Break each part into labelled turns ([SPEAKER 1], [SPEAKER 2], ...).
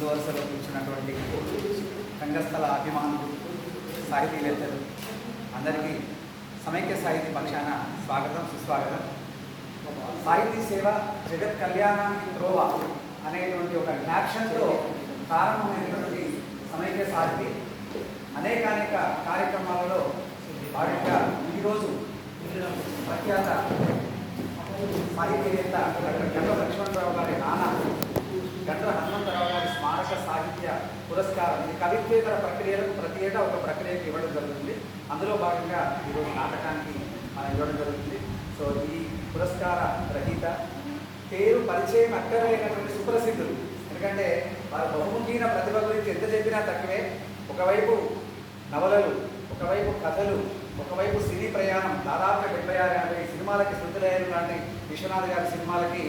[SPEAKER 1] ముందు వరుసలో కూర్చున్నటువంటి రంగస్థల అభిమానులు సాహితీవేత్తలు అందరికీ సమైక్య సాహితీ పక్షాన స్వాగతం సుస్వాగతం. సాహితీ సేవ జగత్ కళ్యాణానికి త్రోవ అనేటువంటి ఒక యాక్షన్తో ప్రారంభమైనటువంటి సమైక్య సాహితీ. అనేకానేక కార్యక్రమాలలో భాగంగా ఈరోజు ప్రఖ్యాత సాహితీవేత్త డాక్టర్ గంట లక్ష్మణరావు గారి నాన్న గంట హనుమంతరావు గారి స్మారక సాహిత్య పురస్కారం ఇది కవిత్వేతర ప్రక్రియలకు ప్రతి ఏటా ఒక ప్రక్రియకు ఇవ్వడం జరుగుతుంది. అందులో భాగంగా ఈరోజు నాటకానికి మనం ఇవ్వడం జరుగుతుంది. సో ఈ పురస్కార రహిత పేరు పరిచయం అక్కర్లేనటువంటి సుప్రసిద్ధులు. ఎందుకంటే వారు బహుముఖీన ప్రతిభ గురించి ఎంత చెప్పినా తక్కువే. ఒకవైపు నవలలు ఒకవైపు కథలు ఒకవైపు సినీ ప్రయాణం. దాదాపుగా డెబ్బై ఆరు యాభై సినిమాలకి శృతులయ్యారు లాంటి విశ్వనాథ్ గారి సినిమాలకి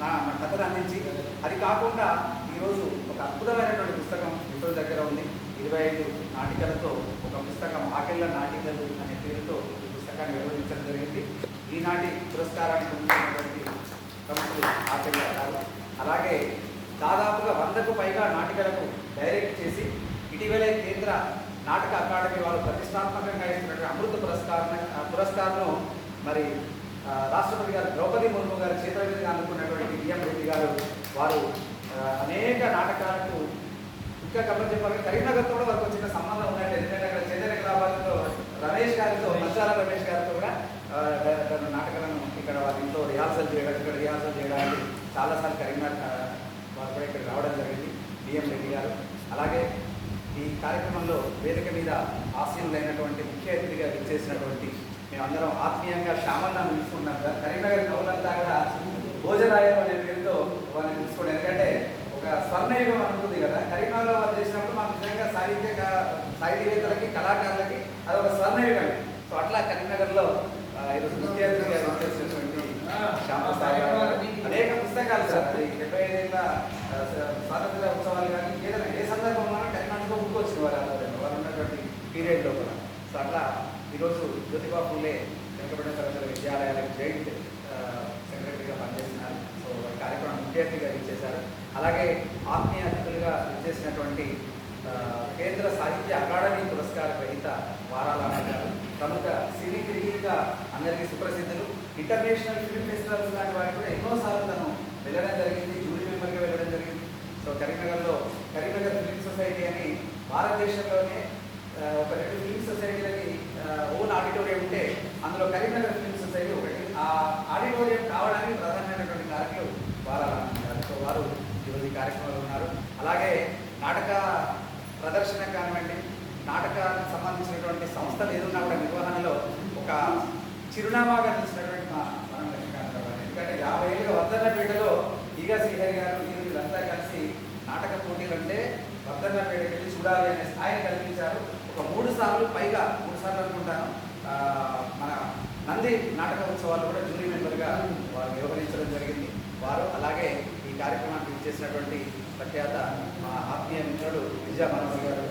[SPEAKER 1] నా నా కథను అందించి. అది కాకుండా ఈరోజు ఒక అద్భుతమైనటువంటి పుస్తకం ఇంట్లో దగ్గర ఉంది. ఇరవై ఐదు నాటికలతో ఒక పుస్తకం ఆకెళ్ళ నాటికలు అనే పేరుతో ఈ పుస్తకాన్ని నిర్వహించడం జరిగింది. ఈనాటి పురస్కారాన్ని పొందినటువంటి ప్రముఖులు ఆకెళ్ళ గారు. అలాగే దాదాపుగా వందకు పైగా నాటికలకు డైరెక్ట్ చేసి ఇటీవలే కేంద్ర నాటక అకాడమీ వాళ్ళు ప్రతిష్టాత్మకంగా ఇస్తున్నటువంటి అమృత పురస్కారం పురస్కారం మరి రాష్ట్రపతి గారు ద్రౌపది ముర్ము గారు చేతుల అనుకున్నటువంటి బిఎం రెడ్డి గారు వారు అనేక నాటకాలకు ఇంకా కబుర్ చెప్పాలి. కరీంనగర్తో కూడా వారికి వచ్చిన సంబంధం ఉన్నట్టు ఎందుకంటే అక్కడ చైతన్య కళాభాగంలో రమేష్ గారితో మసాలా రమేష్ గారితో కూడా తన నాటకాలను ఇక్కడ వారి ఇంట్లో రిహార్సల్ చేయడం ఇక్కడ రిహార్సల్ చేయడానికి చాలాసార్లు కరీంనగర్ వారు కూడా ఇక్కడ రావడం జరిగింది బిఎం రెడ్డి గారు. అలాగే ఈ కార్యక్రమంలో వేదిక మీద ఆశీనులైనటువంటి ముఖ్య అతిథిగా విచ్చేసినటువంటి మేమందరం ఆత్మీయంగా శ్యామలను తీసుకున్నాం సార్ కరీంనగర్ కవులంతా కూడా భోజరాయం అనే పేరుతో వాళ్ళని తీసుకోండి ఎందుకంటే ఒక స్వర్ణయుగం అనుకుంది కదా. కరీంనగర్లో వాళ్ళు చేసినప్పుడు మాకు నిజంగా సాహిత్య సాహితీవేత్తలకి కళాకారులకి అది ఒక స్వర్ణయుగం సో అట్లా కరీంనగర్లో ఈరోజు ముఖ్యమంత్రి గారు విచ్చేసినటువంటి శ్యామ సాయి అనేక పుస్తకాలు సార్. అది డెబ్బై ఐదేళ్ళ స్వాతంత్ర ఉత్సవాలు కానీ ఏదైనా ఏ సందర్భంలో కరీంనగర్లో ముందుకొచ్చిన వారు అందరూ వారు ఉన్నటువంటి పీరియడ్లో కూడా. సో అట్లా ఈరోజు జ్యోతిబా పూలే వెంకటపడ తరగతుల విద్యాలయాలకు జైంట్ సెక్రటరీగా పనిచేస్తున్నారు. సో కార్యక్రమం ముఖ్యంగా ఇచ్చేశారు అలాగే ఆత్మీయ అతిథులుగా ఇచ్చేసినటువంటి కేంద్ర సాహిత్య అకాడమీ పురస్కార గ్రహీత వారాల గారు ప్రముఖ సినీ క్రికెట్గా అందరికీ సుప్రసిద్ధులు. ఇంటర్నేషనల్ ఫిల్మ్ ఫెస్టివల్స్ లాంటి వాటికి కూడా ఎన్నోసార్లు తను వెళ్ళడం జరిగింది జూరీ మెంబర్గా వెళ్ళడం జరిగింది. సో కరీంనగర్లో కరీంనగర్ ఫిల్మ్ సొసైటీ అని భారతదేశంలోనే రెండు ఫిల్మ్ సొసైటీలకి ఓన్ ఆడిటోరియం ఉంటే అందులో కరీంనగర్ ఫిల్మ్ సొసైటీ ఒకటి. ఆ ఆడిటోరియం కావడానికి ప్రధానమైనటువంటి కారకులు వారు సో వారు ఈరోజు ఈ కార్యక్రమంలో ఉన్నారు. అలాగే నాటక ప్రదర్శన కానివ్వండి నాటకానికి సంబంధించినటువంటి సంస్థలు ఏదన్నా కూడా నిర్వహణలో ఒక చిరునామాగా నిలిచినటువంటి మా మనం గారు. ఎందుకంటే యాభై ఏళ్ళుగా వర్ధన్నపేటలో ఈగ శ్రీహరి గారు వీరు వీళ్ళంతా కలిసి నాటక పోటీలు అంటే వర్ధన్నపేటకి వెళ్ళి చూడాలి అనే స్థాయిని కల్పించారు. ఒక మూడు సార్లు పైగా మూడు సార్లు అనుకుంటాను. మన నంది నాటక ఉత్సవాలు కూడా జూరీ మెంబర్గా వారు వ్యవహరించడం జరిగింది. వారు అలాగే ఈ కార్యక్రమానికి ఇచ్చేసినటువంటి ప్రఖ్యాత మా ఆత్మీయ మిత్రుడు విజయ మనోహర్ గారు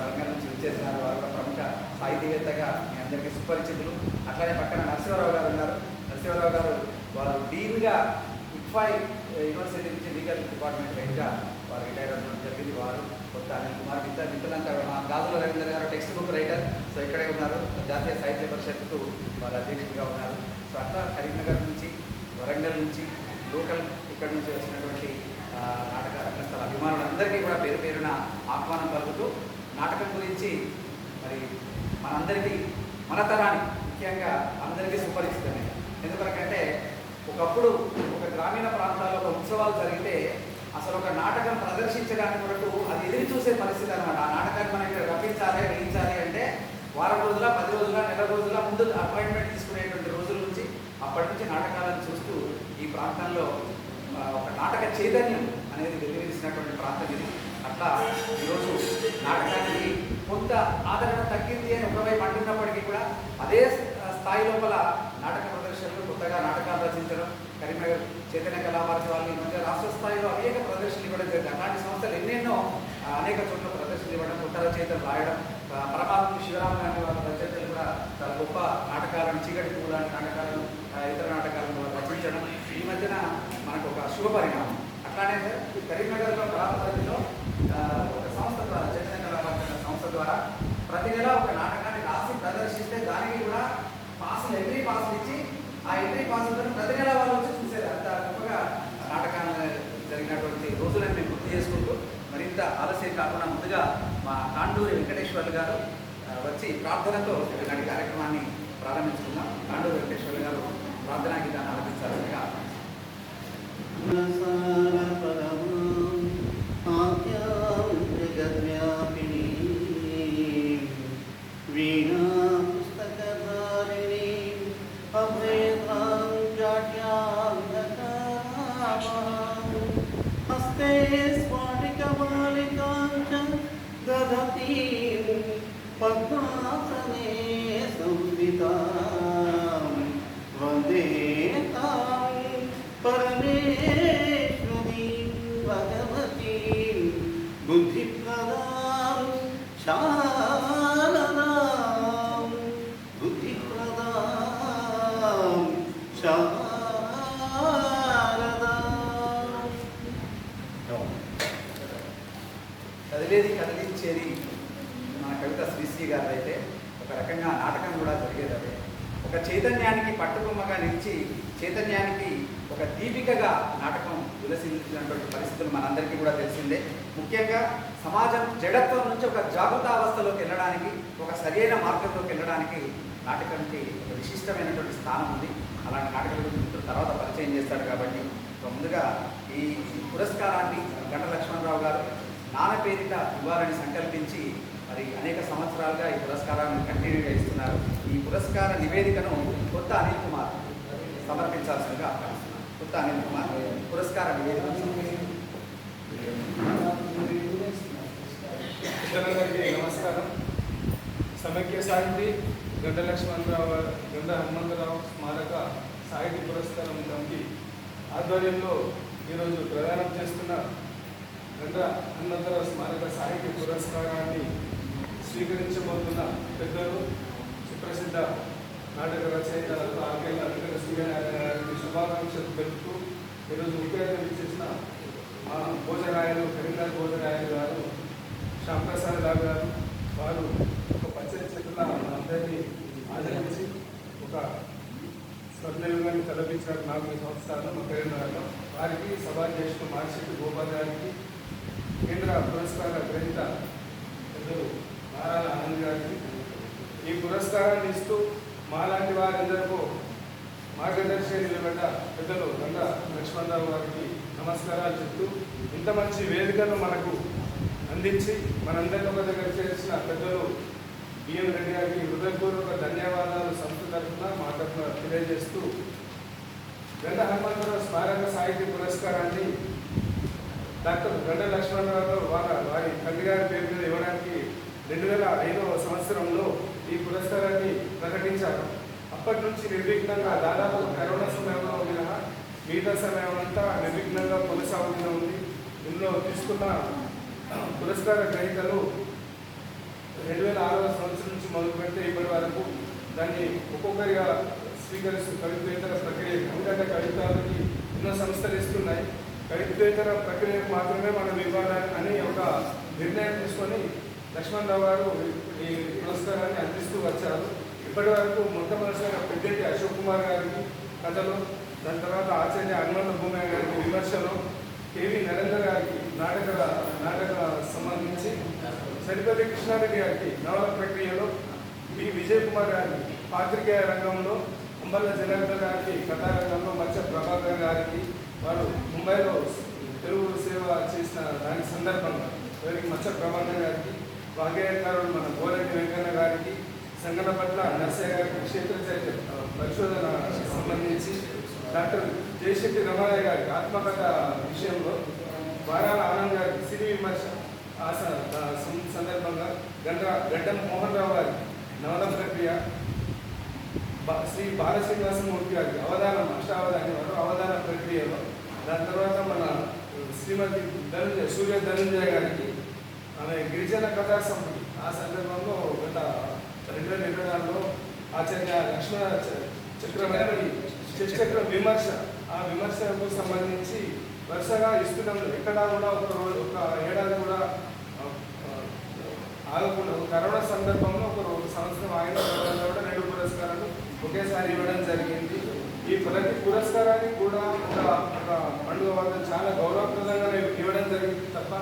[SPEAKER 1] రంగం నుంచి విచ్చేసినారు. వారు కూడా ప్రముఖ సాహితీవేత్తగా మీ అందరికీ సుపరిచితులు. అట్లానే పక్కన నరసింహరావు గారు ఉన్నారు. నరసింహరావు గారు వారు డీన్గా ఇక్ఫై యూనివర్సిటీ నుంచి లీగల్ డిపార్ట్మెంట్ హెడ్గా వారు రిటైర్ అవ్వడం జరిగింది. వారు దాని కుమార్ విద్య మిత్రులంతా మా గాజుల రవీంద్ర గారు టెక్స్ట్ బుక్ రైటర్ సో ఇక్కడే ఉన్నారు. జాతీయ సాహిత్య పరిషత్కు వారు అధ్యక్షుడిగా ఉన్నారు. సో అట్లా కరీంనగర్ నుంచి వరంగల్ నుంచి లోకల్ ఇక్కడ నుంచి వచ్చినటువంటి నాటక రంగస్థల అభిమానులందరికీ కూడా పేరు పేరున ఆహ్వానం పలుకుతూ నాటకం గురించి మరి మనందరికీ మన తరానికి ముఖ్యంగా అందరికీ సుపరిచితమే. ఎందుకంటే ఒకప్పుడు ఒక గ్రామీణ ప్రాంతాల్లో ఒక ఉత్సవాలు జరిగితే అసలు ఒక నాటకం ప్రదర్శించడానికి వరకు అది ఎదురు చూసే పరిస్థితి అనమాట ఆ నాటకాన్ని మనం ఇక్కడ రప్పించాలి వేయించాలి అంటే వారం రోజుల పది రోజుల నెల రోజుల ముందు అపాయింట్మెంట్ తీసుకునేటువంటి రోజుల నుంచి అప్పటి నుంచి నాటకాలను చూస్తూ ఈ ప్రాంతంలో ఒక నాటక చైతన్యం అనేది వెలువరిసినటువంటి ప్రాంతం ఇది. అట్లా ఈరోజు నాటకానికి కొంత ఆదరణ తగ్గింది అని ఒకవైపు అంటున్నప్పటికీ కూడా అదే స్థాయి లోపల నాటక ప్రదర్శనలు కొత్తగా నాటకాలు రచించడం కరీంనగర్ చైతన్య కళాభారతి వాళ్ళు ఈ మధ్య రాష్ట్ర స్థాయిలో అనేక ప్రదర్శనలు ఇవ్వడం జరిగింది. అలాంటి సంస్థలు ఎన్నెన్నో అనేక చోట్ల ప్రదర్శనలు ఇవ్వడం కొత్త రచయితలు రాయడం పరమాత్మ శివరామ లాంటి వాళ్ళ రచయితలు కూడా చాలా గొప్ప నాటకాలను చీకటి పువ్వు లాంటి నాటకాలను ఇతర నాటకాలను రచించడం. ఈ మధ్యన మనకు ఒక శుభ పరిణామం. అట్లానే సార్ ఈ కరీంనగర్లో కళాపరిధిలో ఒక సంస్థ ద్వారా చైతన్య కళాపరిధి సంస్థ ద్వారా ప్రతి నెల ఒక నాటకాన్ని రాసి ప్రదర్శిస్తే దానికి కూడా పాసులు ఎంట్రీ పాసులు ఇచ్చి ఆ ఎంట్రీ పాసులతో ప్రతి నెల వాళ్ళు వచ్చి నాటకాలు జరిగినటువంటి రోజులను మేము గుర్తు చేసుకుంటూ మరింత ఆలస్యం కాకుండా ముందుగా మా కాండూరి వెంకటేశ్వర్లు గారు వచ్చి ప్రార్థనతో ఇలాంటి కార్యక్రమాన్ని ప్రారంభించుకుందాం. కాండూరి వెంకటేశ్వర్లు గారు ప్రార్థనా గీతాన్ని ఆలపించాల్సిందిగా
[SPEAKER 2] पद्मासने संवितां वन्दे तां परमेश्वरीं भगवतीं बुद्धिप्रदां शारदां बुद्धिप्रदां शारदां
[SPEAKER 1] കടലിൽ കടലിൽ ചെരി కవిత గారు అయితే ఒక రకంగా నాటకం కూడా జరిగేది అదే. ఒక చైతన్యానికి పట్టుకొమ్మగా నిలిచి చైతన్యానికి ఒక దీపికగా నాటకం విలసించినటువంటి పరిస్థితులు మనందరికీ కూడా తెలిసిందే. ముఖ్యంగా సమాజం జడత్వం నుంచి ఒక జాగృతావస్థలోకి వెళ్ళడానికి ఒక సరైన మార్గంలోకి వెళ్ళడానికి నాటకానికి ఒక విశిష్టమైనటువంటి స్థానం ఉంది. అలాంటి నాటకాల గురించి తర్వాత పరిచయం చేస్తాడు కాబట్టి ముందుగా ఈ ఈ పురస్కారాన్ని గంట లక్ష్మణరావు గారు నాన్న పేరిట ఇవ్వాలని సంకల్పించి మరి అనేక సంవత్సరాలుగా ఈ పురస్కారాన్ని కంటిన్యూగా ఇస్తున్నారు. ఈ పురస్కార నివేదికను కొత్త అనిల్ కుమార్ సమర్పించాల్సిందిగా ఆహ్వానిస్తున్నారు కొత్త అనిల్ కుమార్ పురస్కార
[SPEAKER 3] నివేదిక నమస్కారం. సమైక్య సాహితీ గడ్డ లక్ష్మణరావు గడ్డ హనుమంతరావు స్మారక సాహితీ పురస్కారం కమిటీ ఆధ్వర్యంలో ఈరోజు ప్రదానం చేస్తున్న గడ్డ హనుమంతరావు స్మారక సాహిత్య పురస్కారాన్ని స్వీకరించబోతున్న పెద్దలు సుప్రసిద్ధ నాటక రచయిత ఆర్కేల వెంకట సూర్యనారాయణ శుభాకాంక్షలు పెడుతూ ఈరోజు ముఖ్యంగా ఇచ్చేసిన చేసిన మా భోజరాయలు కరీంనగర్ భోజరాయలు గారు శ్యాంప్రసాద్ రావు గారు వారు ఒక పచ్చని చెట్ల అందరినీ ఆదరించి ఒక స్వర్ణయుగాన్ని తలపించారు నాలుగు సంవత్సరాలు మా కరీంనగర్లో. వారికి సభాధ్యక్షుడు మార్షెట్టి గోపాల్ గారికి కేంద్ర పురస్కార గ్రహీత పెద్దలు నారాయణ ఆనంద్ గారికి ఈ పురస్కారాన్ని ఇస్తూ మాలాంటి వారందరికీ మార్గదర్శి నిలబడ్డ పెద్దలు గంగా లక్ష్మణరావు గారికి నమస్కారాలు చెప్తూ ఇంత మంచి వేదికను మనకు అందించి మనందరితో ఒక దగ్గర చేసిన పెద్దలు బిఎం రెడ్డి గారికి హృదయపూర్వక ధన్యవాదాలు సంస్థ తరఫున మా తరఫున తెలియజేస్తూ గండ హనుమంతరావు స్మారక సాహిత్య పురస్కారాన్ని డాక్టర్ గండ లక్ష్మణరావు వారి వారి తండ్రి గారి పేరు మీద ఇవ్వడానికి రెండు వేల ఐదవ సంవత్సరంలో ఈ పురస్కారాన్ని ప్రకటించారు. అప్పటి నుంచి నిర్విఘ్నంగా దాదాపు కరోనా సమయంలో మినహా మిగతా సమయం అంతా నిర్విఘ్నంగా కొనసాగుతూనే ఉంది. ఇందులో తీసుకున్న పురస్కార గ్రహీతలు రెండు వేల ఆరవ సంవత్సరం నుంచి మొదలు పెడితే ఇప్పటి వరకు దాన్ని ఒక్కొక్కరిగా స్వీకరిస్తూ కవిత్వేతర ప్రక్రియ ఎందుకంటే కవితాలకి ఎన్నో సంస్థలు ఇస్తున్నాయి. కవిత్వేతర ప్రక్రియకు మాత్రమే మనం ఇవ్వాలని అని ఒక నిర్ణయం తీసుకొని లక్ష్మణరావు గారు ఈ పురస్కారాన్ని అందిస్తూ వచ్చారు. ఇప్పటి వరకు మొట్టమొదటిసారి పెద్దటి అశోక్ కుమార్ గారికి కథలు దాని తర్వాత ఆచార్య హనుమంత భూమయ్య గారికి విమర్శలు కేవీ నరేంద్ర గారికి నాటక నాటక సంబంధించి సరిపల్లి కృష్ణారెడ్డి గారికి నవల ప్రక్రియలో బి విజయ్ కుమార్ గారికి పాత్రికేయ రంగంలో అంబల్ల జనార్దన్ గారికి కథారంగంలో మత్స్య ప్రభాకర్ గారికి వారు ముంబైలో తెలుగు సేవ చేసిన దాని సందర్భంగా వారికి మత్స్య ప్రభాకర్ గారికి భాగ్యకారుడు మన గోరెడ్డి వెంకన్న గారికి సంగనపట్ల నర్సయ్య గారికి క్షేత్రచర్య పరిశోధన సంబంధించి డాక్టర్ జయశెట్టి రమణయ్య గారికి ఆత్మకథ విషయంలో వారాల ఆనంద్ గారికి సిరి విమర్శ ఆ సందర్భంగా గంట గడ్డం మోహన్ రావు గారి నవల ప్రక్రియ శ్రీ బాలశ్రీనివాసమూర్తి గారికి అవధానం అష్టావధాని వారు అవధాన ప్రక్రియలో దాని తర్వాత మన శ్రీమతి ధనంజయ సూర్య ధనంజయ గారికి మన గిరిజన కథా సమితి ఆ సందర్భంలో గత రెండు వేల ఇరవై నాలుగులో ఆచార్య లక్ష్మణ చక్రమైన చక్రవర్తి చక్ర విమర్శ ఆ విమర్శకు సంబంధించి వరుసగా ఇస్తున్నాము ఎక్కడా కూడా ఒక రోజు ఒక ఏడాది కూడా ఆగకుండా ఒక కరోనా సందర్భంలో ఒక సంవత్సరం ఆగిన కూడా రెండు పురస్కారాలు ఒకేసారి ఇవ్వడం జరిగింది. ఈ ప్రతి పురస్కారానికి కూడా ఒక ఒక పండుగ వాళ్ళు చాలా గౌరవప్రదంగా ఇవ్వడం జరిగింది తప్ప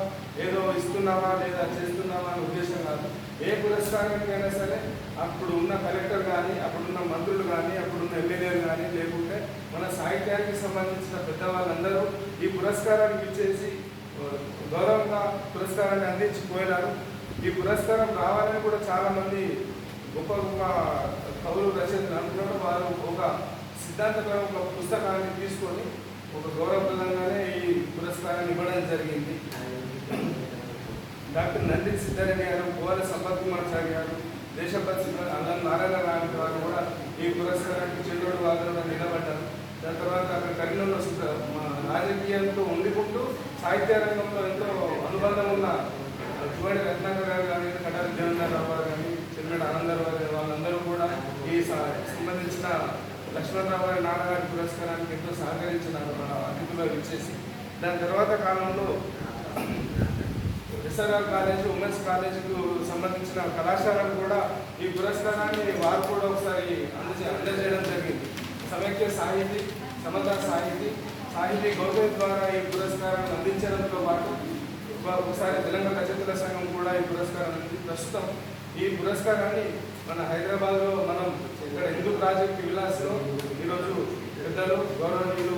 [SPEAKER 3] ఏదో ఇస్తున్నామా లేదా చేస్తున్నామా అనే ఉద్దేశం కాదు. ఏ పురస్కారానికైనా సరే అప్పుడు ఉన్న కలెక్టర్ కానీ అప్పుడున్న మంత్రులు కానీ అప్పుడున్న ఎమ్మెల్యేలు కానీ లేకుంటే మన సాహిత్యానికి సంబంధించిన పెద్దవాళ్ళందరూ ఈ పురస్కారానికి ఇచ్చేసి గౌరవంగా పురస్కారాన్ని అందించి పోయినారు ఈ పురస్కారం రావాలని కూడా చాలామంది గొప్ప గొప్ప కవులు రచయితలు అనుకున్నారు. వారు ఒక సిద్ధాంతపరం ఒక పుస్తకాన్ని తీసుకొని ఒక గౌరవప్రదంగానే ఈ పురస్కారాన్ని ఇవ్వడం జరిగింది. డాక్టర్ నంది సిద్ధారెడ్డి గారు పువ్వాల సంపత్ కుమార్చారి గారు దేశభక్తి అల్లం నారాయణ రాయణ గారు కూడా ఈ పురస్కారానికి చెల్లోడు వాదనలో నిలబడ్డారు. దాని తర్వాత అక్కడ కరీంనగర్లో మా రాజకీయంతో ఉండికుంటూ సాహిత్య రంగంలో ఎంతో అనుబంధం ఉన్న చువాడి రత్నాకర్ గారు కానీ కటారి దేవేంద్రరావు గారు కానీ చెల్లెడు ఆనందరావు గారు వాళ్ళందరూ కూడా ఈ సంబంధించిన లక్ష్మణరావు గారి నాన్నగారి పురస్కారానికి ఎంతో సహకరించినారు మన అతిథులు ఇచ్చేసి. దాని తర్వాత కాలంలో ఎస్ఆర్ఆర్ కాలేజ్ ఉమెన్స్ కాలేజీకు సంబంధించిన కళాశాలకు కూడా ఈ పురస్కారాన్ని వారు కూడా ఒకసారి అందజే అందజేయడం జరిగింది. సమైక్య సాహితీ సమతా సాహితీ సాహితీ గౌరవం ద్వారా ఈ పురస్కారాన్ని అందించడంతో పాటు ఒకసారి తెలంగాణ రచయితల సంఘం కూడా ఈ పురస్కారాన్ని ప్రస్తుతం ఈ పురస్కారాన్ని మన హైదరాబాద్లో మనం ఇక్కడ హిందూ ప్రాజెక్ట్ విలాస్లో ఈరోజు పెద్దలు గౌరవనీయులు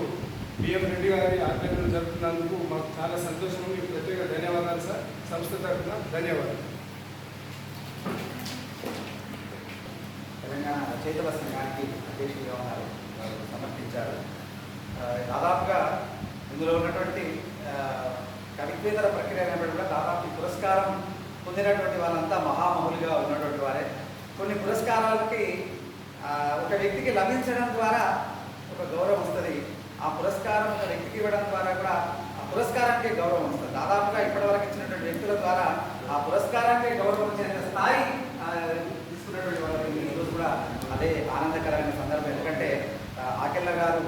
[SPEAKER 3] బిఎం రెడ్డి గారి ఆధ్వర్యంలో జరుపుతున్నందుకు మాకు చాలా సంతోషం మీకు ప్రత్యేక ధన్యవాదాలు సార్. సంస్థ తరఫున ధన్యవాదాలు.
[SPEAKER 1] తెలంగాణ రచయితల సంఘానికి అధ్యక్షులుగా ఉన్నారు సమర్పించారు. దాదాపుగా ఇందులో ఉన్నటువంటి కవిత్వేతర ప్రక్రియ అనేటువంటి కూడా దాదాపు పురస్కారం పొందినటువంటి వాళ్ళంతా మహామహులుగా ఉన్నటువంటి వారే. కొన్ని పురస్కారాలకి ఒక వ్యక్తికి లభించడం ద్వారా ఒక గౌరవం వస్తుంది. ఆ పురస్కారం ఒక వ్యక్తికి ఇవ్వడం ద్వారా కూడా ఆ పురస్కారానికి గౌరవం వస్తుంది. దాదాపుగా ఇప్పటివరకు ఇచ్చినటువంటి వ్యక్తుల ద్వారా ఆ పురస్కారానికి గౌరవం వచ్చే స్థాయి తీసుకున్నటువంటి వాళ్ళకి ఈరోజు కూడా అదే ఆనందకరమైన సందర్భం. ఎందుకంటే ఆకెళ్ళ గారు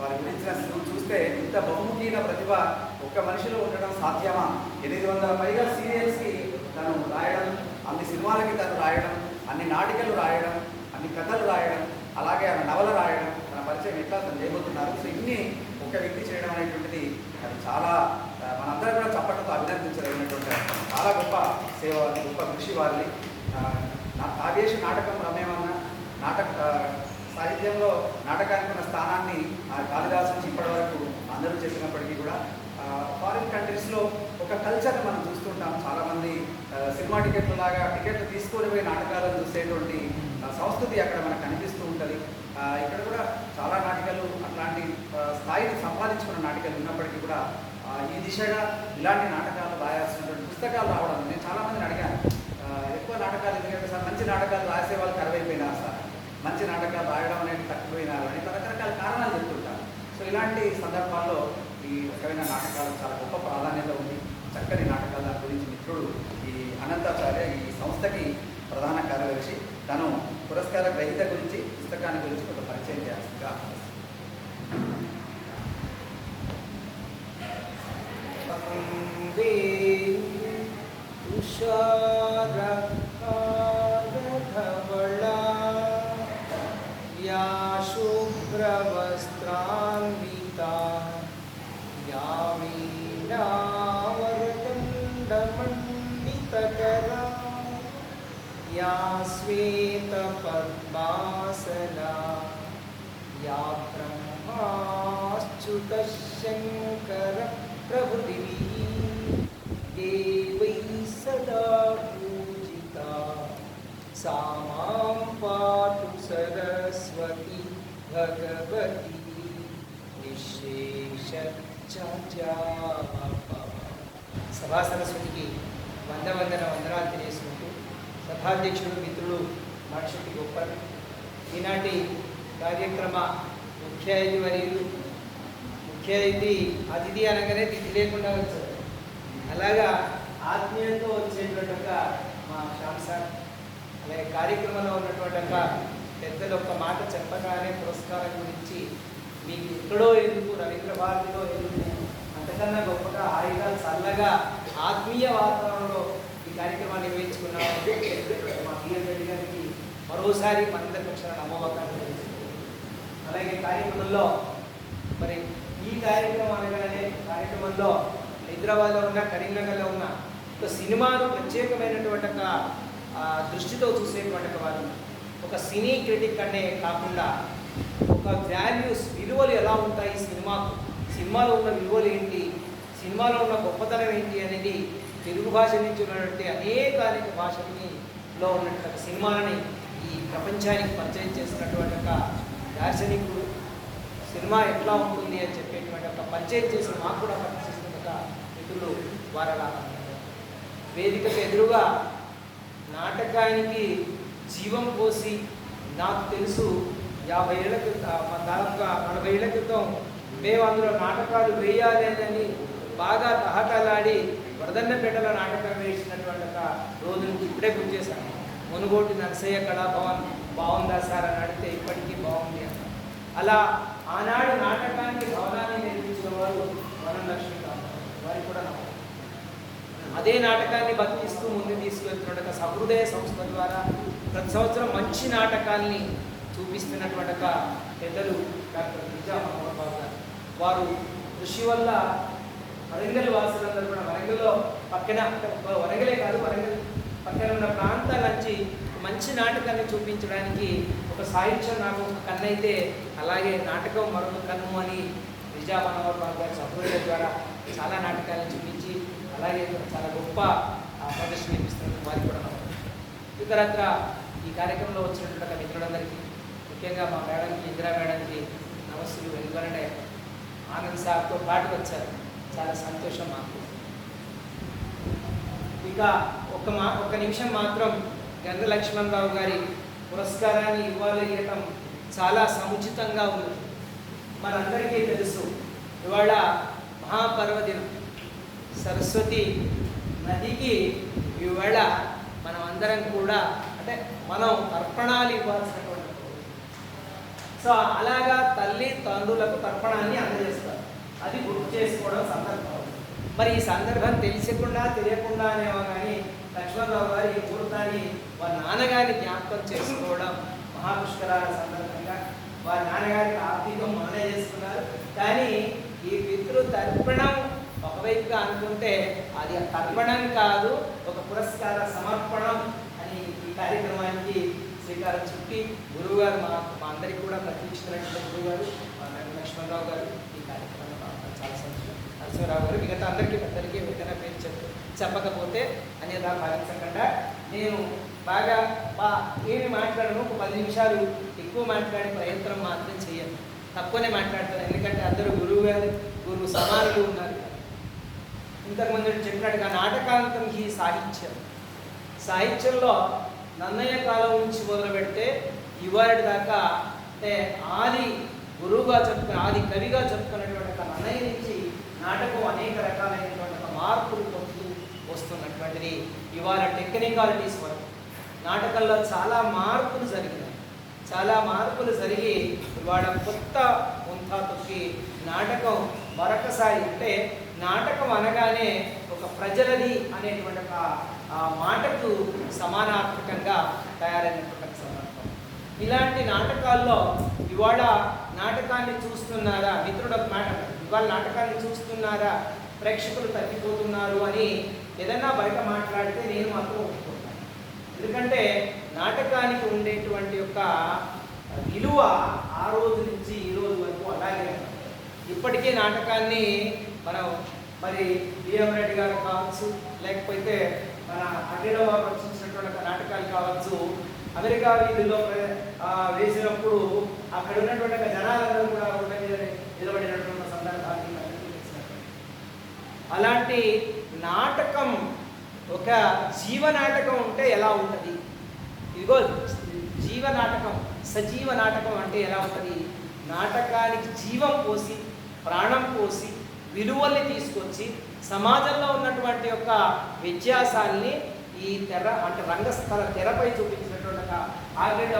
[SPEAKER 1] వారి గురించిన చూస్తే ఇంత బహుముఖీన ప్రతిభ ఒక్క మనిషిలో ఉండడం సాధ్యమా? ఎనిమిది వందల పైగా సీరియల్స్కి తను రాయడం అన్ని సినిమాలకి తను రాయడం అన్ని నాటికలు రాయడం అన్ని కథలు రాయడం అలాగే ఆమె నవల రాయడం తన పరిచయం ఎట్లా అతను చేయబోతున్నారు. సో ఇన్ని ఒక వ్యక్తి చేయడం అనేటువంటిది అది చాలా మనందరం కూడా చప్పట్లతో అభినందించదగినటువంటి చాలా గొప్ప సేవ గొప్ప కృషి వారిని ఆ, నా నాటకం రమేమన్న నాటక సాహిత్యంలో నాటకానికి ఉన్న స్థానాన్ని ఆ కాళిదాసు నుంచి ఇప్పటి వరకు అందరూ చెప్పినప్పటికీ కూడా ఫారిన్ కంట్రీస్లో ఒక కల్చర్ని మనం చూస్తుంటాం. చాలామంది సినిమా టికెట్ల లాగా టికెట్లు తీసుకొని పోయి నాటకాలను చూసేటువంటి సంస్కృతి అక్కడ మనకు కనిపిస్తూ ఉంటుంది. ఇక్కడ కూడా చాలా నాటికలు అట్లాంటి స్థాయిని సంపాదించుకున్న నాటికలు ఉన్నప్పటికీ కూడా ఈ దిశగా ఇలాంటి నాటకాలు రాయాల్సినటువంటి పుస్తకాలు రావడం నేను చాలామందిని అడిగాను. ఎక్కువ నాటకాలు ఎందుకంటే సార్ మంచి నాటకాలు రాసే వాళ్ళు కరువైపోయినారు సార్. మంచి నాటకాలు రాయడం అనేది తక్కువైనారు అని రకరకాల కారణాలు చెప్తుంటారు. సో ఇలాంటి సందర్భాల్లో ఈ రకమైన నాటకాలకు చాలా గొప్ప ప్రాధాన్యత ఉంది. చక్కని నాటకాల గురించి మిత్రుడు ఈ అనంతాచార్య ఈ సంస్థకి ప్రధాన కార్యదర్శి. తను పురస్కార గ్రహీత గురించి పుస్తకాన్ని గురించి కొంత పరిచయం చేయాల్సిందిగా
[SPEAKER 2] వందే తుషారకారధవళా యా శ్వేతపద్మాసనా या ब्रह्माच्युतशङ्कर प्रभृतिभिः देवैः सदा पूजिता सा मां पातु सरस्वती भगवती సభా సరస్వతికి వంద వందన వందనాలు తెలియజేసుకుంటూ సభాధ్యక్షుడు మిత్రుడు మనిషికి గొప్ప ఈనాటి కార్యక్రమ ముఖ్య అతిథి వర్యులు ముఖ్య అతిథి అతిథి అనగానే తిథి లేకుండా వచ్చారు. అలాగా ఆత్మీయంతో వచ్చేటువంటి ఒక మా శ్యామ్ సార్ అలాగే కార్యక్రమంలో ఉన్నటువంటి ఒక పెద్దలు ఒక మాట చెప్పగానే పురస్కారం గురించి మీకు ఎక్కడో ఎందుకు రవీంద్ర భారతిలో ఎందుకు అంతకన్నా గొప్పగా హాయిగా చల్లగా ఆత్మీయ వాతావరణంలో ఈ కార్యక్రమాన్ని నిర్వహించుకున్నామని మా బిఎం రెడ్డి గారికి మరోసారి మనందరి పక్షాన నమ్మకాన్ని అలాగే కార్యక్రమంలో మరి ఈ కార్యక్రమం అనగానే కార్యక్రమంలో హైదరాబాద్లో ఉన్న కరీంనగర్లో ఉన్న ఒక సినిమాను ప్రత్యేకమైనటువంటి ఒక దృష్టితో చూసేటువంటి వాళ్ళు వారు ఒక సినీ క్రిటిక్ అనే కాకుండా ఒక వాల్యూస్ విలువలు ఎలా ఉంటాయి సినిమాకు? సినిమాలో ఉన్న విలువలు ఏంటి? సినిమాలో ఉన్న గొప్పతనం ఏంటి అనేది తెలుగు భాష నుంచి ఉన్నటువంటి అనేక అనేక భాషలని లో ఉన్నటువంటి సినిమాలని ఈ ప్రపంచానికి పరిచయం చేసినటువంటి ఒక దార్శనికుడు. సినిమా ఎట్లా ఉంటుంది అని చెప్పేటువంటి ఒక పరిచయం చేసిన మాకు కూడా పరిచయం ఒక మిత్రులు వారలా వేదికకు ఎదురుగా నాటకానికి జీవం పోసి నాకు తెలుసు యాభై ఏళ్ళ క్రితం దాదాపుగా నలభై ఏళ్ళ క్రితం మేము అందులో నాటకాలు వేయాలి బాగా తహతలాడి వరదన్నపేటలో నాటకం వేసినటువంటి ఒక రోజు ఇప్పుడే గుర్తు చేశాను మునుగోటి నర్సయ్య కళాభవన్ బాగుందా సార్ అని అడిగితే ఇప్పటికీ బాగుంది అని అలా ఆనాడు నాటకానికి భవనాన్ని నిర్మించిన వారు వనం వారి వారికి కూడా నమ్మకం. అదే నాటకాన్ని బతికిస్తూ ముందు తీసుకెళ్తున్న సహృదయ సంస్థ ద్వారా ప్రతి సంవత్సరం మంచి నాటకాల్ని చూపిస్తున్నటువంటి పెద్దలు డాక్టర్ విజయ బాబు గారు. వారు కృషి వల్ల వరంగల్ వాసులందరూ కూడా వరంగల్లో పక్కన వరంగలే కాదు వరంగల్ పక్కన ఉన్న ప్రాంతాల నుంచి మంచి నాటకాన్ని చూపించడానికి ఒక సాహిత్యం నాకు ఒక కన్ను అయితే అలాగే నాటకం మరొక కన్ను అని నిజా మనోహర్ గారి సభ్యుల ద్వారా చాలా నాటకాలను చూపించి అలాగే చాలా గొప్ప ప్రదర్శన ఇప్పిస్తున్న వారికి కూడా ఇతరత్ర ఈ కార్యక్రమంలో వచ్చినటువంటి మిత్రులందరికీ ముఖ్యంగా మా మేడంకి ఇందిరా మేడంకి నమస్సులు ఎందుకంటే ఆనంద్ సార్తో పాటు వచ్చారు చాలా సంతోషం మాకు. ఇంకా ఒక మా ఒక నిమిషం మాత్రం గంగ లక్ష్మణరావు గారి పురస్కారాన్ని ఇవ్వాలి చాలా సముచితంగా ఉంది. మనందరికీ తెలుసు ఇవాళ మహాపర్వదినం. సరస్వతి నదికి ఇవాళ మనం అందరం కూడా అంటే మనం తర్పణాలు ఇవ్వాల్సినటువంటి సో అలాగా తల్లి తండ్రులకు తర్పణాన్ని అందజేస్తారు. అది గుర్తు చేసుకోవడం సందర్భం. మరి ఈ సందర్భం తెలియకుండా తెలియకుండా అనేవో కానీ లక్ష్మణరావు గారి ముహూర్తాన్ని వారి నాన్నగారిని జ్ఞాపకం చేసుకోవడం మహాపుష్కరాల సందర్భంగా వారి నాన్నగారికి ఆర్థికం మననే చేసుకున్నారు. కానీ ఈ పితృ తర్పణం ఒకవైపుగా అనుకుంటే అది తర్పణం కాదు ఒక పురస్కార సమర్పణం అని ఈ కార్యక్రమానికి శ్రీకారం చుట్టి గురువు గారు మా మా అందరికీ కూడా ప్రత్యక్షిస్తున్నటువంటి గురువు గారు లక్ష్మణరావు గారు ఈ కార్యక్రమంలో చాలా సంతోషం. నరసింహరావు గారు మిగతా అందరికీ పెద్దలకి ఏదైనా పేరు చెప్పు. చెప్పకపోతే అనేదా భావించకుండా నేను బాగా బా ఏమి మాట్లాడను ఒక పది నిమిషాలు ఎక్కువ మాట్లాడే ప్రయత్నం మాత్రం చేయను తక్కువనే మాట్లాడతాను ఎందుకంటే అందరూ గురువు గారు గురువు సమానులు ఉన్నారు ఇంతకుముందు చెప్పినట్టుగా నాటకాంతం ఈ సాహిత్యం. సాహిత్యంలో నన్నయ్య కాలం నుంచి మొదలు పెడితే ఇవాళ దాకా అంటే ఆది గురువుగా చెప్పుకుని ఆది కవిగా చెప్పుకున్నటువంటి ఒక నన్నయ్య నుంచి నాటకం అనేక రకాలైనటువంటి మార్పులు పొందుతూ వస్తున్నటువంటిది. ఇవాళ టెక్నికాలిటీస్ వరకు. నాటకంలో చాలా మార్పులు జరిగినాయి. చాలా మార్పులు జరిగి ఇవాళ కొత్త ముంతా తొక్కి నాటకం మరొకసారి అంటే నాటకం అనగానే ఒక ప్రజలది అనేటువంటి ఒక ఆ మాటకు సమానాత్మకంగా తయారైనటువంటి సందర్భం. ఇలాంటి నాటకాల్లో ఇవాళ నాటకాన్ని చూస్తున్నారా? మిత్రుడు ఒక మాట వాళ్ళ నాటకాన్ని చూస్తున్నారా? ప్రేక్షకులు తగ్గిపోతున్నారు అని ఏదైనా బయట మాట్లాడితే నేను మాత్రం ఒప్పుకుంటాను ఎందుకంటే నాటకానికి ఉండేటువంటి యొక్క విలువ ఆ రోజు నుంచి ఈ రోజు వరకు అలాగే ఇప్పటికే నాటకాన్ని మనం మరి బిఎం రెడ్డి గారు కావచ్చు లేకపోతే మన అఖిల వారు రచించినటువంటి నాటకాలు కావచ్చు అమెరికా వీధుల్లో వేసినప్పుడు అక్కడ ఉన్నటువంటి జనాలందరూ కూడా రోడ్ల మీద నిలబడినటువంటి సందర్భాన్ని మనందరికీ తెలిసినటువంటి. అలాంటి నాటకం ఒక జీవ నాటకం ఉంటే ఎలా ఉంటుంది? ఇదిగో జీవ నాటకం సజీవ నాటకం అంటే ఎలా ఉంటుంది? నాటకానికి జీవం పోసి ప్రాణం పోసి విలువల్ని తీసుకొచ్చి సమాజంలో ఉన్నటువంటి యొక్క వ్యత్యాసాన్ని ఈ తెర అంటే రంగస్థల తెరపై చూపించినటువంటి ఒక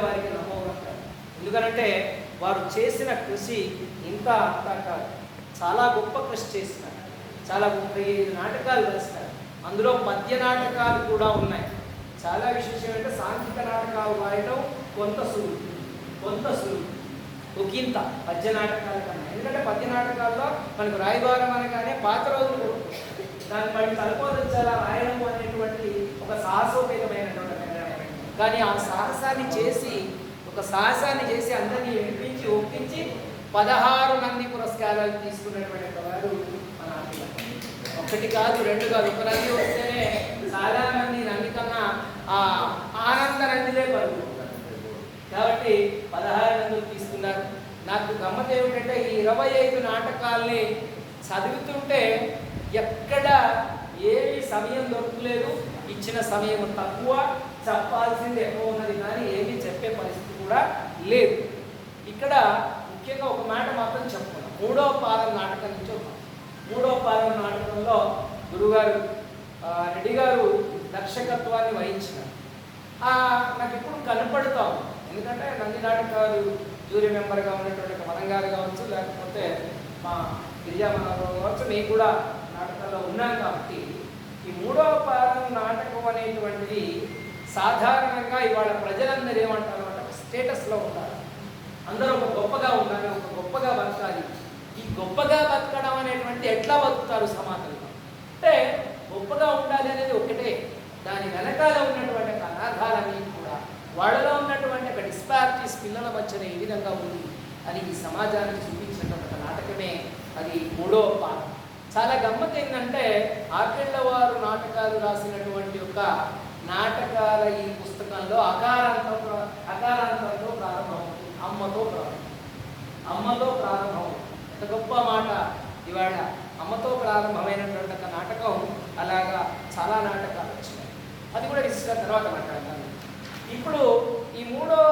[SPEAKER 2] వారికి నమ్మవుతారు ఎందుకంటే వారు చేసిన కృషి ఇంత అంతా కాదు చాలా గొప్ప కృషి చేసినారు. చాలా ముప్పై ఐదు నాటకాలు రాస్తారు అందులో పద్య నాటకాలు కూడా ఉన్నాయి. చాలా విశేషం అంటే సాంఘిక నాటకాలు వాయడం కొంత సులువు. కొంత సులువు. ఒకంత పద్య నాటకాల కన్నా. ఎందుకంటే పద్య నాటకాల్లో మనకు రాయబారం అనగానే పాత రోజులు దాన్ని మళ్ళీ తలపోదించాలా రాయడం అనేటువంటి ఒక సాహసోపేతమైనటువంటి కానీ ఆ సాహసాన్ని చేసి ఒక సాహసాన్ని చేసి అందరినీ వినిపించి ఒప్పించి పదహారు మంది పురస్కారాలు తీసుకున్నటువంటి వారు ఒకటి కాదు రెండు కాదు. ఒక నంది వస్తేనే చాలా మంది కన్నా ఆ ఆనంద నందిలే పలుకుతారు కాబట్టి పదహారు రంగులు తీసుకున్నారు. నాకు గమ్మత ఏమిటంటే ఈ ఇరవై ఐదు నాటకాల్ని చదువుతుంటే ఎక్కడ ఏమి సమయం దొరకలేదు. ఇచ్చిన సమయం తక్కువ చెప్పాల్సింది ఎక్కువ ఉన్నది కానీ ఏమీ చెప్పే పరిస్థితి కూడా లేదు. ఇక్కడ ముఖ్యంగా ఒక మాట మాత్రం చెప్పుకున్నాం మూడో పాదం నాటకం నుంచి ఒక మూడో పాదం నాటకంలో గురుగారు రెడ్డి గారు దర్శకత్వాన్ని వహించినారు. నాకు ఇప్పుడు కనపడతాం ఎందుకంటే నంది నాటకాలు జూరీ మెంబర్గా ఉన్నటువంటి ఒక గారు కావచ్చు లేకపోతే మా గిరిజా మనోహర్ కావచ్చు మేము కూడా నాటకాల్లో ఉన్నాం కాబట్టి ఈ మూడవ పాదం నాటకం అనేటువంటిది సాధారణంగా ఇవాళ ప్రజలందరూ ఏమంటారు అంటే స్టేటస్లో ఉంటారు అందరూ ఒక గొప్పగా ఉండాలి ఒక గొప్పగా బతకాలి. ఈ గొప్పగా బతకడం అనేటువంటి ఎట్లా బతుకుతారు సమాజంలో? అంటే గొప్పగా ఉండాలి అనేది ఒకటే దాని వెనకాల ఉన్నటువంటి ఒక అనాథాలన్నీ కూడా వాళ్ళలో ఉన్నటువంటి ఒక డిస్పారిటీస్ పిల్లల మధ్యన ఏ విధంగా ఉంది అని ఈ సమాజానికి చూపించిన ఒక నాటకమే అది మూడో పాఠం. చాలా గమ్మత్ ఏంటంటే ఆకేళ్ళ వారు నాటకాలు రాసినటువంటి ఒక నాటకాల ఈ పుస్తకంలో అకారాంతం ప్ర- అకారాంతంతో ప్రారంభమవుతుంది. అమ్మతో ప్రారంభం. అమ్మతో ప్రారంభం గొప్ప మాట. ఇవాళ అమ్మతో ప్రారంభమైనటువంటి ఒక నాటకం అలాగా చాలా నాటకాలు వచ్చినాయి. అది కూడా ఇచ్చిన తర్వాత మాట్లాడతాను ఇప్పుడు ఈ మూడవ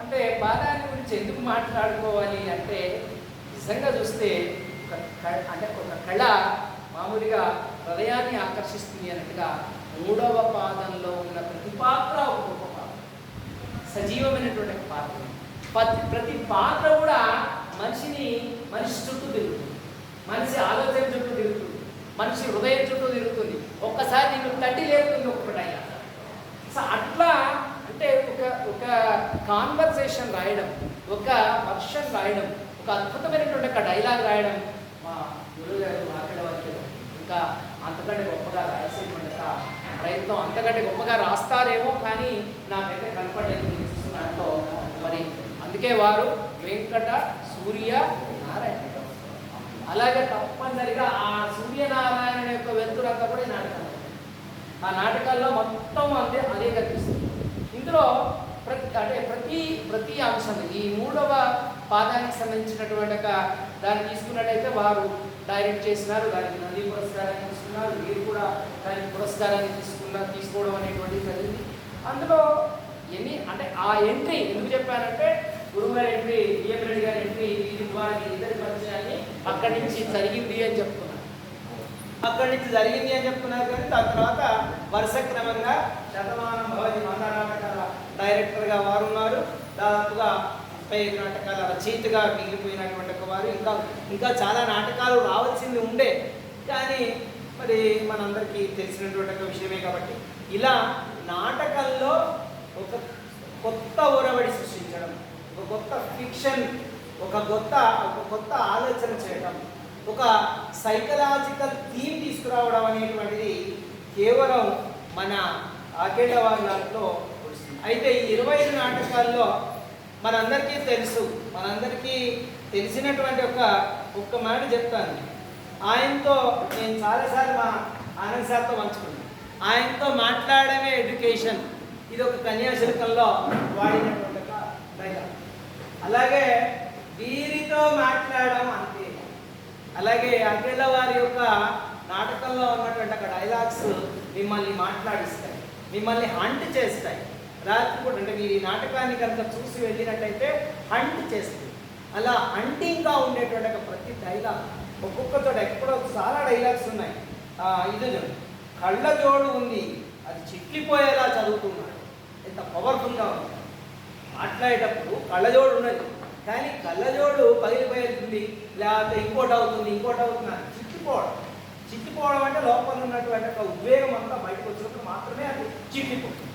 [SPEAKER 2] అంటే బాల్యాన్ని గురించి ఎందుకు మాట్లాడుకోవాలి అంటే నిజంగా చూస్తే ఒక క- అంటే ఒక కళ మామూలుగా హృదయాన్ని ఆకర్షిస్తుంది అన్నట్టుగా మూడవ పాదంలో ఉన్న ప్రతి పాత్ర ఒక గొప్ప పాత్ర. సజీవమైనటువంటి పాత్ర. ప్రతి ప్రతి పాత్ర కూడా మనిషిని మనిషి చుట్టూ తిరుగుతుంది. మనిషి ఆలోచన చుట్టూ తిరుగుతుంది. మనిషి హృదయం చుట్టూ తిరుగుతుంది. ఒక్కసారి నీకు తట్టి లేపుతుంది ఒక్కటి సో అట్లా అంటే ఒక ఒక కాన్వర్సేషన్ రాయడం ఒక వర్షన్ రాయడం ఒక అద్భుతమైనటువంటి ఒక డైలాగ్ రాయడం మా గురువుగారు గారు వారికి ఇంకా అంతకంటే గొప్పగా రాయాల్సినటువంటి ప్రయత్నం అంతకంటే గొప్పగా రాస్తారేమో కానీ నాకైతే కనపడలేదు. నేను దాంట్లో మరి అందుకే వారు వెంకట సూర్య నారాయణ అలాగే తప్పనిసరిగా ఆ సూర్యనారాయణ యొక్క వెలుతురంతా కూడా ఈ నాటకాలు ఆ నాటకాల్లో మొత్తం అంతే అదే కనిపిస్తుంది. ఇందులో ప్రతి అంటే ప్రతి ప్రతి అంశం ఈ మూడవ పాదానికి సంబంధించినటువంటి ఒక దాన్ని తీసుకున్నట్టయితే వారు డైరెక్ట్ చేసినారు దానికి నంది పురస్కారాన్ని తీసుకున్నారు మీరు కూడా దానికి పురస్కారాన్ని తీసుకున్న తీసుకోవడం అనేటువంటిది జరిగింది. అందులో ఎన్ని అంటే ఆ ఎంట్రీ ఎందుకు చెప్పానంటే గురువు గారి బిఎం రెడ్డి గారి ఇద్దరి పరిచయాన్ని అక్కడి నుంచి జరిగింది అని చెప్తున్నారు. అక్కడి నుంచి జరిగింది అని చెప్తున్నారు కానీ దాని తర్వాత వరుస క్రమంగా శతమానం భవతి మంద నాటకాల డైరెక్టర్గా వారు ఉన్నారు. దాదాపుగా ముప్పై ఐదు నాటకాల రచయితగా మిగిలిపోయినటువంటి వారు. ఇంకా ఇంకా చాలా నాటకాలు రావాల్సింది ఉండే. కానీ మరి మనందరికీ తెలిసినటువంటి ఒక విషయమే కాబట్టి ఇలా నాటకంలో ఒక కొత్త ఒరవడి సృష్టి ఒక కొత్త ఫిక్షన్ ఒక కొత్త ఒక కొత్త ఆలోచన చేయడం ఒక సైకలాజికల్ థీమ్ తీసుకురావడం అనేటువంటిది కేవలం మన ఆకేళ్ళ వస్తుంది. అయితే ఈ ఇరవై ఐదు నాటకాల్లో మనందరికీ తెలుసు మనందరికీ తెలిసినటువంటి ఒక ఒక్క మాట చెప్తాను. ఆయనతో నేను చాలాసార్లు మా ఆనంద్ సార్తో పంచుకున్నాను. ఆయనతో మాట్లాడమే ఎడ్యుకేషన్. ఇది ఒక కన్యాశుల్కంలో వాడినటువంటి ఒక డైలాగ్. అలాగే వీరితో మాట్లాడడం అంతే. అలాగే అఖిల వారి యొక్క నాటకంలో ఉన్నటువంటి ఒక డైలాగ్స్ మిమ్మల్ని మాట్లాడిస్తాయి మిమ్మల్ని హంట్ చేస్తాయి. రాత్రిపూట అంటే మీరు ఈ నాటకాన్ని కనుక చూసి వెళ్ళినట్టయితే హంట్ చేస్తుంది అలా హంటింగ్గా ఉండేటువంటి ఒక ప్రతి డైలాగ్ ఒక్కొక్కతో ఎక్కడో చాలా డైలాగ్స్ ఉన్నాయి. ఆ, ఇది చూడండి. కళ్ళ జోడు ఉంది అది చిట్లిపోయేలా చదువుతున్నాడు. ఎంత పవర్ఫుల్గా ఉంది. మాట్లాడేటప్పుడు కళ్ళజోడు ఉన్నది. కానీ కళ్ళజోడు పగిలిపోయేది లేకపోతే ఇంకోటి అవుతుంది ఇంకోటి అవుతుంది అని చిక్కిపోవడం చిట్టిపోవడం అంటే లోపల ఉన్నటువంటి ఒక ఉద్వేగం అంతా బయటకు వచ్చినప్పుడు మాత్రమే అది చిట్టిపోతుంది.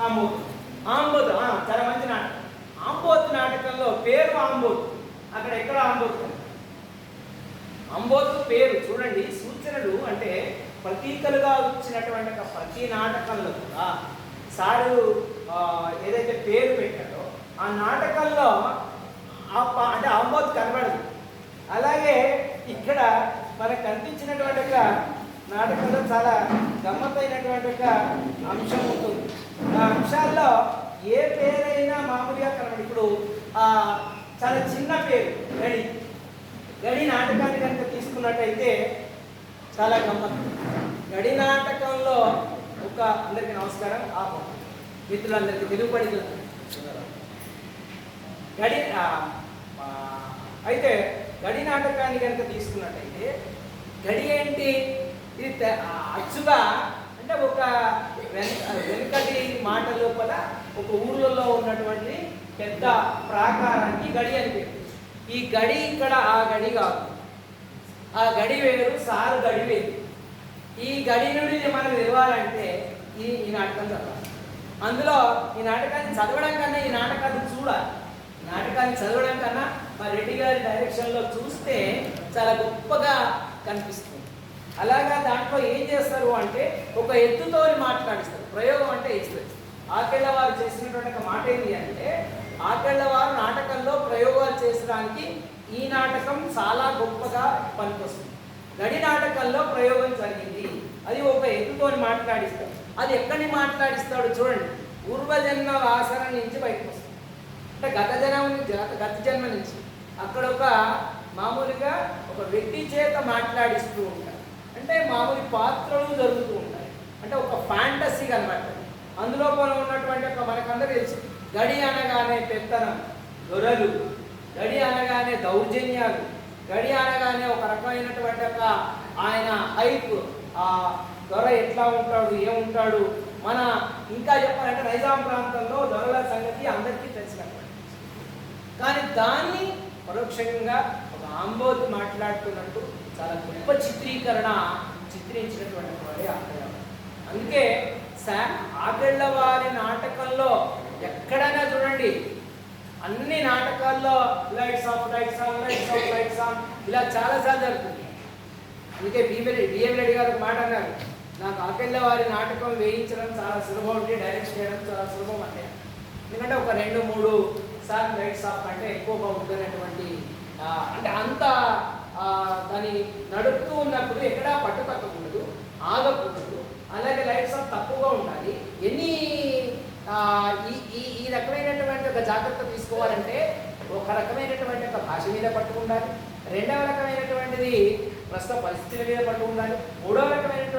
[SPEAKER 2] ఆంబోతు ఆంబోతు ఆ, చాలా మంచి నాటకం. ఆంబోతు నాటకంలో పేరు ఆంబోతు. అక్కడ ఎక్కడ ఆంబోతు? అంబోతు పేరు చూడండి సూచనలు అంటే ప్రతీకలుగా వచ్చినటువంటి ప్రతి నాటకంలో కూడా సారు ఏదైతే పేరు పెట్టాడో ఆ నాటకంలో ఆ అంటే అమ్మోత్ కనబడదు. అలాగే ఇక్కడ మనకు కనిపించినటువంటి ఒక నాటకంలో చాలా గమ్మత్తైనటువంటి ఒక అంశం ఉంటుంది. ఆ అంశాల్లో ఏ పేరైనా మామూలుగా కనబడి ఇప్పుడు చాలా చిన్న పేరు గడి గడి నాటకాన్ని కనుక తీసుకున్నట్టయితే చాలా గమ్మత్తు. గడి నాటకంలో ఒక అందరికీ నమస్కారం. ఆపం మిత్రులందరికీ తెలుగు పండితులు గడి అయితే గడి నాటకాన్ని కనుక తీసుకున్నట్టయితే గడి ఏంటి? ఇది అచ్చుగా అంటే ఒక వెన- వెనుకటి మాట లోపల ఒక ఊర్లలో ఉన్నటువంటి పెద్ద ప్రాకారానికి గడి అని పేరు. ఈ గడి ఇక్కడ ఆ గడి కాదు. ఆ గడి వేరు సారు గడి వేరు. ఈ గడి నుండి మనకు ఈ ఈ నాటకం చదవాలి. అందులో ఈ నాటకాన్ని చదవడం కన్నా ఈ నాటకాన్ని చూడాలి. నాటకాన్ని చదవడం కన్నా మా రెడ్డి గారి డైరెక్షన్లో చూస్తే చాలా గొప్పగా కనిపిస్తుంది. అలాగా దాంట్లో ఏం చేస్తారు అంటే ఒక ఎత్తుతో మాట్లాడిస్తారు. ప్రయోగం అంటే ఎత్తు ఆకేళ్ళ వారు చేసినటువంటి ఒక మాట ఏంటి అంటే ఆకేళ్ళ వారు నాటకంలో ప్రయోగాలు చేసడానికి ఈ నాటకం చాలా గొప్పగా పనికొస్తుంది. గడి నాటకాల్లో ప్రయోగం జరిగింది. అది ఒక ఎత్తుతో మాట్లాడిస్తాడు. అది ఎక్కడిని మాట్లాడిస్తాడు చూడండి. పూర్వజన్మ వాసన నుంచి బయటకు వస్తుంది. అంటే గత జన్మ నుంచి గత- గత జన్మ నుంచి. అక్కడ ఒక మామూలుగా ఒక వ్యక్తి చేత మాట్లాడిస్తూ ఉంటారు అంటే మామూలు పాత్రలు జరుగుతూ ఉంటాయి. అంటే ఒక ఫ్యాంటసీ అనమాట అందులో కూడా ఉన్నటువంటి ఒక మనకందరూ తెలుసు. గడి అనగానే పెత్తనం దొరలు. గడి అనగానే దౌర్జన్యాలు. గడి అనగానే ఒక రకమైనటువంటి ఒక ఆయన హైప్ ఆ దొర ఎట్లా ఉంటాడు ఏముంటాడు మన ఇంకా చెప్పాలంటే నైజాం ప్రాంతంలో దొరల సంగతి అందరికీ తెలిసినటువంటి కానీ దాన్ని పరోక్షంగా ఒక ఆంబోతి మాట్లాడుతున్నట్టు చాలా గొప్ప చిత్రీకరణ చిత్రించినటువంటి వాడే ఆగ్రహం అందుకే సా ఆగళ్ళ వారి నాటకంలో ఎక్కడైనా చూడండి అన్ని నాటకాల్లో lights off lights on lights off lights on ఇలా చాలాసార్లు జరుగుతుంది. అందుకే భీమిరెడ్డి బిఎం రెడ్డి గారు మాట అన్నారు. నాకు ఆకెళ్ళ వారి నాటకం వేయించడం చాలా సులభం ఉంటే డైరెక్ట్ చేయడం చాలా సులభం అంటే. ఎందుకంటే ఒక రెండు మూడు సార్లు లైట్స్ ఆఫ్ అంటే ఎక్కువగా ఉంటున్నటువంటి అంటే అంత దాన్ని నడుపుతూ ఉన్నప్పుడు ఎక్కడా పట్టు తక్కకూడదు ఆగకూడదు. అలాగే లైట్స్ ఆఫ్ తక్కువగా ఉండాలి. ఎన్ని ఈ ఈ రకమైనటువంటి ఒక జాగ్రత్త తీసుకోవాలంటే ఒక రకమైనటువంటి ఒక భాష మీద పట్టుకుండాలి. రెండవ రకమైనటువంటిది ప్రస్తుత పరిస్థితుల మీద పట్టు ఉండాలి మూడవ రకమైనటువంటి